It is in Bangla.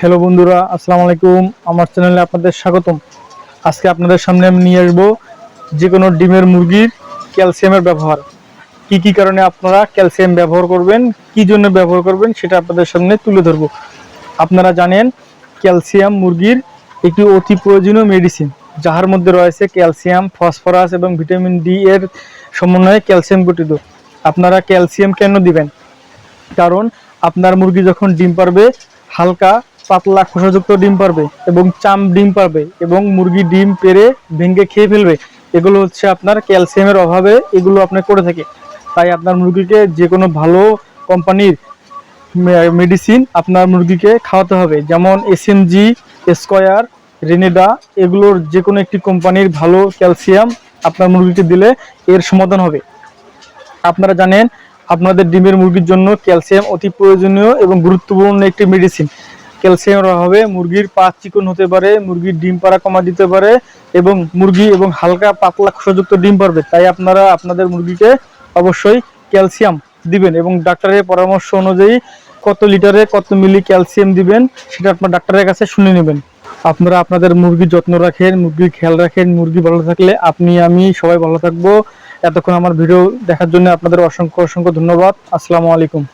হ্যালো বন্ধুরা, আসসালামু আলাইকুম। আমার চ্যানেলে আপনাদের স্বাগতম। আজকে আপনাদের সামনে আমি নিয়ে আসব যে কোনো ডিমের মুরগির ক্যালসিয়ামের ব্যবহার। কি কি কারণে আপনারা ক্যালসিয়াম ব্যবহার করবেন, কি জন্য ব্যবহার করবেন সেটা আপনাদের সামনে তুলে ধরবো। আপনারা জানেন, ক্যালসিয়াম মুরগির একটি অতি প্রয়োজনীয় মেডিসিন যাহার মধ্যে রয়েছে ক্যালসিয়াম, ফসফরাস এবং ভিটামিন ডি এর সমন্বয়ে ক্যালসিয়াম গঠিত। আপনারা ক্যালসিয়াম কেন দিবেন? কারণ আপনার মুরগি যখন ডিম পারবে, হালকা পাতলা খোসাযুক্ত ডিম পারবে এবং চাম ডিম পারবে এবং মুরগি ডিম পেরে ভেঙে খেয়ে ফেলবে। এগুলো হচ্ছে আপনার ক্যালসিয়ামের অভাবে এগুলো আপনি করে থাকে। তাই আপনার মুরগিকে যে কোনো ভালো কোম্পানির মেডিসিন আপনার মুরগিকে খাওয়াতে হবে। যেমন এস এসএমজি স্কয়ার রেনেডা এগুলোর যে কোনো একটি কোম্পানির ভালো ক্যালসিয়াম আপনার মুরগিকে দিলে এর সমাধান হবে। আপনারা জানেন, আপনাদের ডিমের মুরগির জন্য ক্যালসিয়াম অতি প্রয়োজনীয় এবং গুরুত্বপূর্ণ একটি মেডিসিন ক্যালসিয়ামের অভাবে মুরগির পা চিকন হতে পারে, মুরগির ডিম পাড়া কমা দিতে পারে, এবং মুরগি এবং হালকা পাতলা খোসাযুক্ত ডিম পারবে তাই আপনারা আপনাদের মুরগিকে অবশ্যই ক্যালসিয়াম দিবেন এবং ডাক্তারের পরামর্শ অনুযায়ী কত লিটারে কত মিলি ক্যালসিয়াম দিবেন, সেটা আপনার ডাক্তারের কাছে শুনে নেবেন। আপনারা আপনাদের মুরগির যত্ন রাখেন, মুরগির খেয়াল রাখেন, মুরগি ভালো থাকলে আপনি, আমি সবাই ভালো থাকব। এতক্ষণ আমার ভিডিও দেখার জন্য আপনাদের অসংখ্য অসংখ্য ধন্যবাদ। আসসালামু আলাইকুম।